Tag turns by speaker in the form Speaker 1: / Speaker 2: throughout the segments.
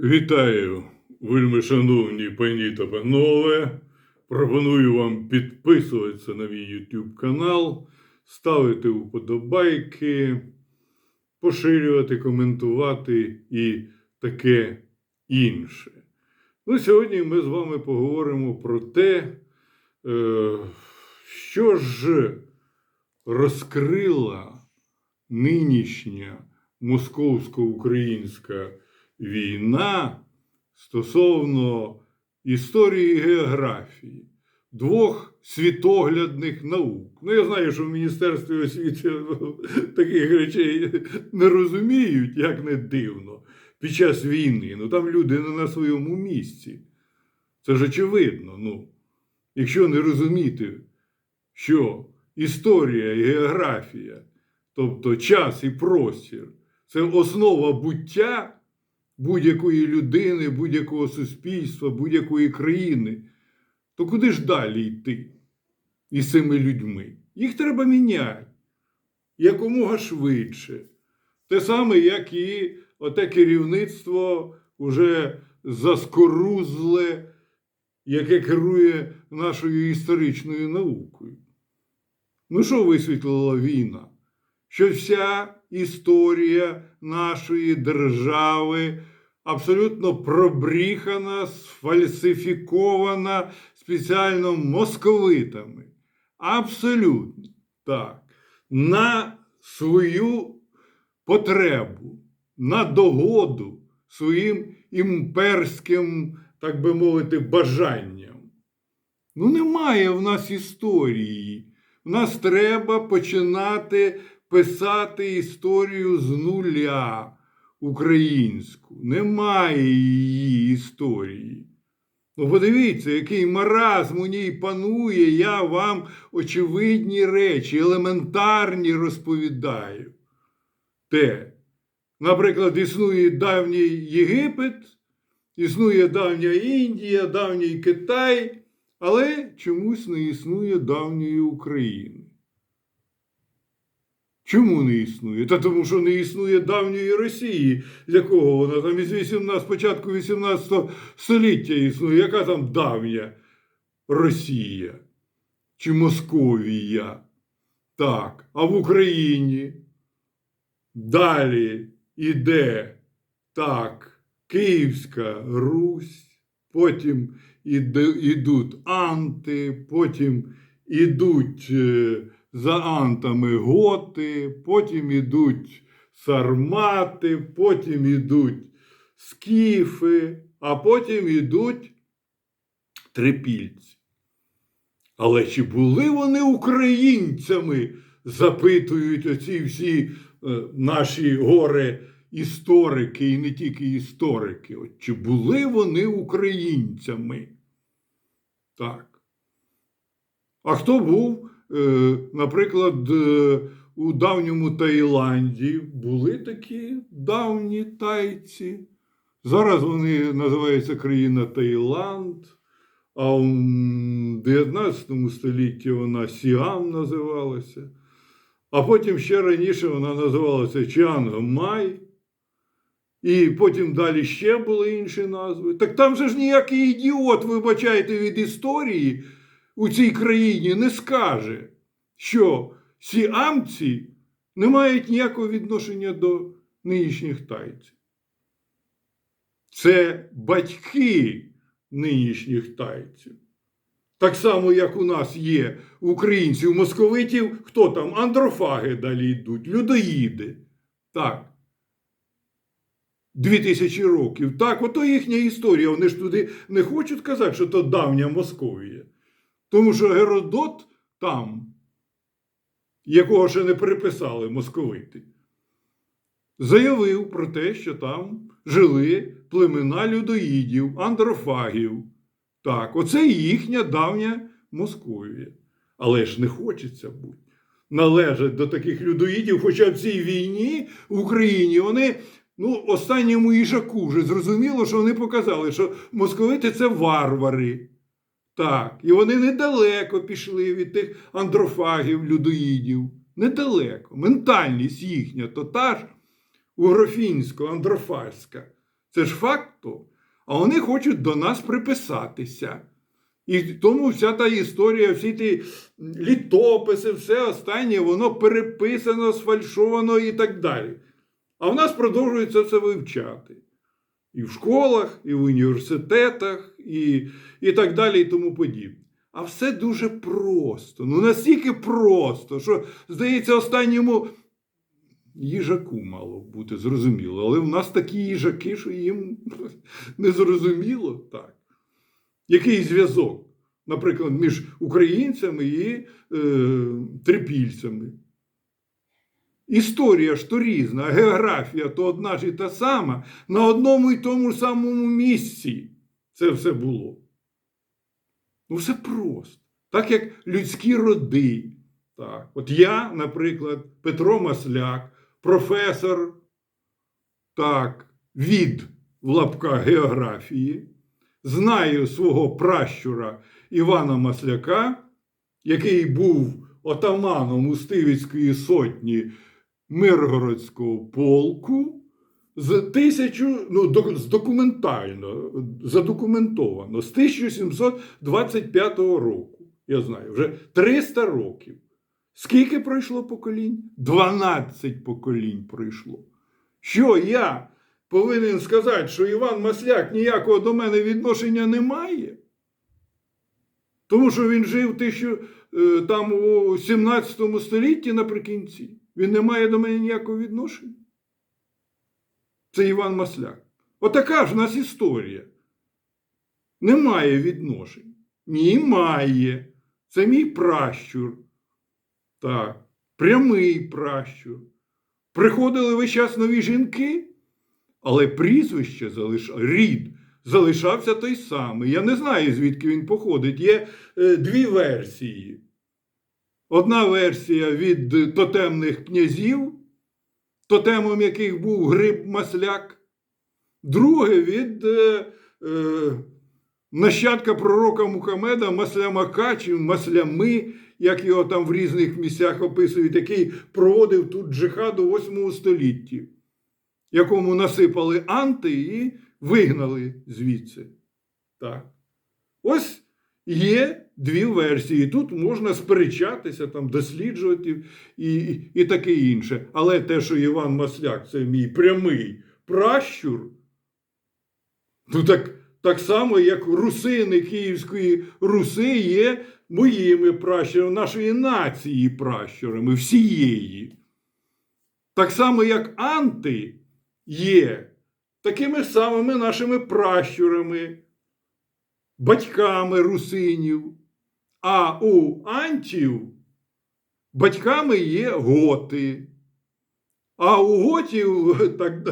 Speaker 1: Вітаю, вельми шановні пані та панове. Пропоную вам підписуватися на мій YouTube канал, ставити вподобайки, поширювати, коментувати і таке інше. Ну, сьогодні ми з вами поговоримо про те, е, що ж розкрила нинішня московсько-українська війна стосовно історії і географії двох світоглядних наук. Ну, я знаю, що в Міністерстві освіти таких речей не розуміють, як не дивно, під час війни. Ну там люди не на своєму місці. Це ж очевидно. Ну, якщо не розуміти, що історія і географія, тобто час і простір, це основа буття будь-якої людини, будь-якого суспільства, будь-якої країни, то куди ж далі йти із цими людьми? Їх треба міняти якомога швидше. Те саме, як і оте керівництво уже заскорузле, яке керує нашою історичною наукою. Ну, що висвітлила війна? Що вся історія нашої держави абсолютно пробріхана, сфальсифікована спеціально московитами. Абсолютно так. На свою потребу, на догоду своїм імперським, так би мовити, бажанням. Ну, немає в нас історії. В нас треба починати писати історію з нуля українську. Немає її історії. Ну, подивіться, який маразм у ній панує, я вам очевидні речі, елементарні розповідаю. Те, наприклад, існує давній Єгипет, існує давня Індія, давній Китай, але чомусь не існує давньої України. Чому не існує? Та тому, що не існує давньої Росії, з якого вона там із 18, початку 18 століття існує. Яка там давня Росія чи Московія? Так, а в Україні далі іде так, Київська Русь, потім ідуть анти, потім ідуть. За антами готи, потім ідуть сармати, потім ідуть скіфи, а потім ідуть трипільці. Але чи були вони українцями? запитують оці всі е, наші горе історики, і не тільки історики. От, чи були вони українцями? Так. А хто був? Е, наприклад, е, у давньому Таїланді були такі давні тайці. Зараз вони називаються країна Таїланд, а в 19 столітті вона Сіам називалася. А потім ще раніше вона називалася Чіангмай. І потім далі ще були інші назви. Так там же ж ніякий ідіот, вибачайте, від історії у цій країні не скаже, що сіамці не мають ніякого відношення до нинішніх тайців. Це батьки нинішніх тайців. Так само, як у нас є українців, московитів, хто там? Андрофаги далі йдуть, людоїди. Так. Дві тисячі років. Так, ото їхня історія. Вони ж туди не хочуть казати, що то давня Московія. Тому що Геродот там, якого ще не переписали московити, заявив про те, що там жили племена людоїдів, андрофагів. Так, оце їхня давня Московія. Але ж не хочеться бути. Належать до таких людоїдів, хоча в цій війні в Україні вони ну, останньому їжаку вже зрозуміло, що вони показали, що московити це варвари. Так, і вони недалеко пішли від тих андрофагів, людоїдів. Недалеко. Ментальність їхня, то та ж угрофінсько-андрофагська. Це ж факт. то. А вони хочуть до нас приписатися. І тому вся та історія, всі ті літописи, все останнє, воно переписано, сфальшовано і так далі. А в нас продовжується це вивчати. І в школах, і в університетах, і, і так далі, і тому подібне. А все дуже просто. Ну настільки просто, що, здається, останньому їжаку мало бути зрозуміло. Але в нас такі їжаки, що їм не зрозуміло так. Який зв'язок, наприклад, між українцями і е, трипільцями? Історія ж то різна, географія то одна ж і та сама, на одному і тому ж самому місці це все було. Ну, все просто. Так як людські роди. Так. От я, наприклад, Петро Масляк, професор так, від в лапках географії, знаю свого пращура Івана Масляка, який був отаманом Устивицької сотні Миргородського полку з тисячу, ну, до- з документально, задокументовано, з 1725 року. Я знаю, вже 300 років. Скільки пройшло поколінь? 12 поколінь пройшло. Що я повинен сказати, що Іван Масляк ніякого до мене відношення не має? Тому що він жив тисячу, е, там у 17 столітті наприкінці. Він не має до мене ніякого відношення. Це Іван Масляк. Отака ж у нас історія. Немає відношень. Ні, має. Це мій пращур. Так, прямий пращур. Приходили весь час нові жінки, але прізвище залиш... рід залишався той самий. Я не знаю, звідки він походить. Є е, дві версії. Одна версія від е, тотемних князів, тотемом яких був гриб Масляк, друге від е, е, нащадка пророка Мухаммеда Масляма чи Маслями, як його там в різних місцях описують, який проводив тут джихад у 8 столітті, якому насипали анти і вигнали звідси. Так. Ось є дві версії. Тут можна сперечатися, там, досліджувати і, і, таке інше. Але те, що Іван Масляк це мій прямий пращур, ну так, так само, як русини Київської Руси є моїми пращурами, нашої нації пращурами, всієї. Так само, як анти є такими самими нашими пращурами, батьками русинів, а у антів батьками є готи. А у готів так,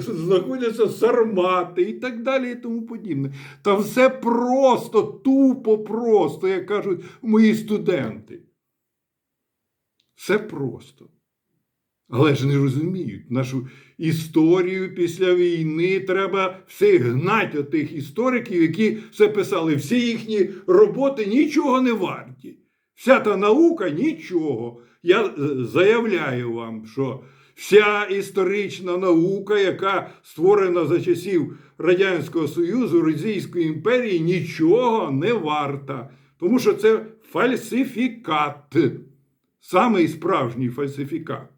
Speaker 1: знаходяться сармати і так далі, і тому подібне. Та все просто, тупо просто, як кажуть мої студенти. Все просто. Але ж не розуміють, нашу історію після війни треба все гнати тих істориків, які все писали. Всі їхні роботи нічого не варті. Вся та наука нічого. Я е, заявляю вам, що вся історична наука, яка створена за часів Радянського Союзу, Російської імперії, нічого не варта. Тому що це фальсифікат. Самий справжній фальсифікат.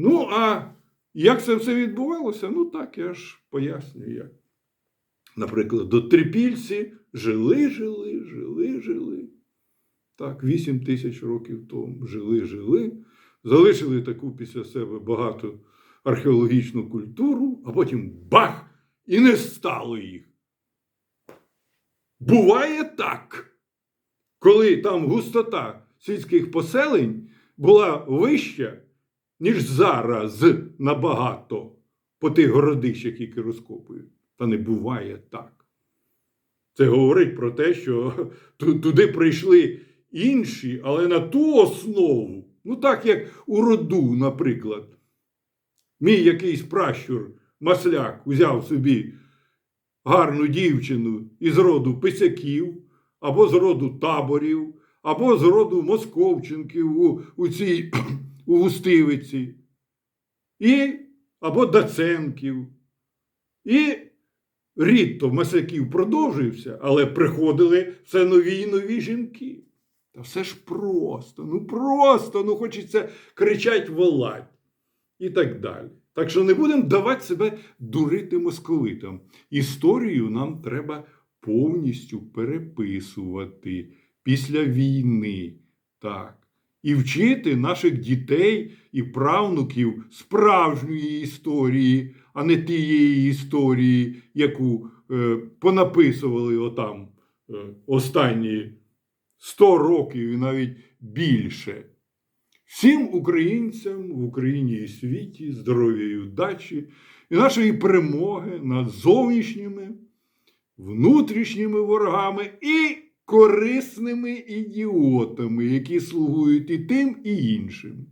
Speaker 1: Ну, а як це все відбувалося? Ну так, я ж пояснюю як. Наприклад, до трипільці жили, жили, жили, жили. Так, 8 тисяч років тому жили, жили, залишили таку після себе багату археологічну культуру, а потім бах! І не стало їх. Буває так, коли там густота сільських поселень була вища, ніж зараз набагато по тих городищах, які розкопують. Та не буває так. Це говорить про те, що туди прийшли інші, але на ту основу, ну так як у роду, наприклад, мій якийсь пращур Масляк узяв собі гарну дівчину із роду писяків, або з роду таборів, або з роду московченків у, у цій у Густивиці. І або Даценків. І рід то масяків продовжився, але приходили все нові і нові жінки. Та все ж просто, ну просто, ну хочеться кричать волать і так далі. Так що не будемо давати себе дурити московитам. Історію нам треба повністю переписувати після війни. Так. І вчити наших дітей і правнуків справжньої історії, а не тієї історії, яку е, понаписували отам е, останні 100 років і навіть більше. Всім українцям в Україні і світі здоров'я і удачі і нашої перемоги над зовнішніми, внутрішніми ворогами і корисними ідіотами, які слугують і тим, і іншим.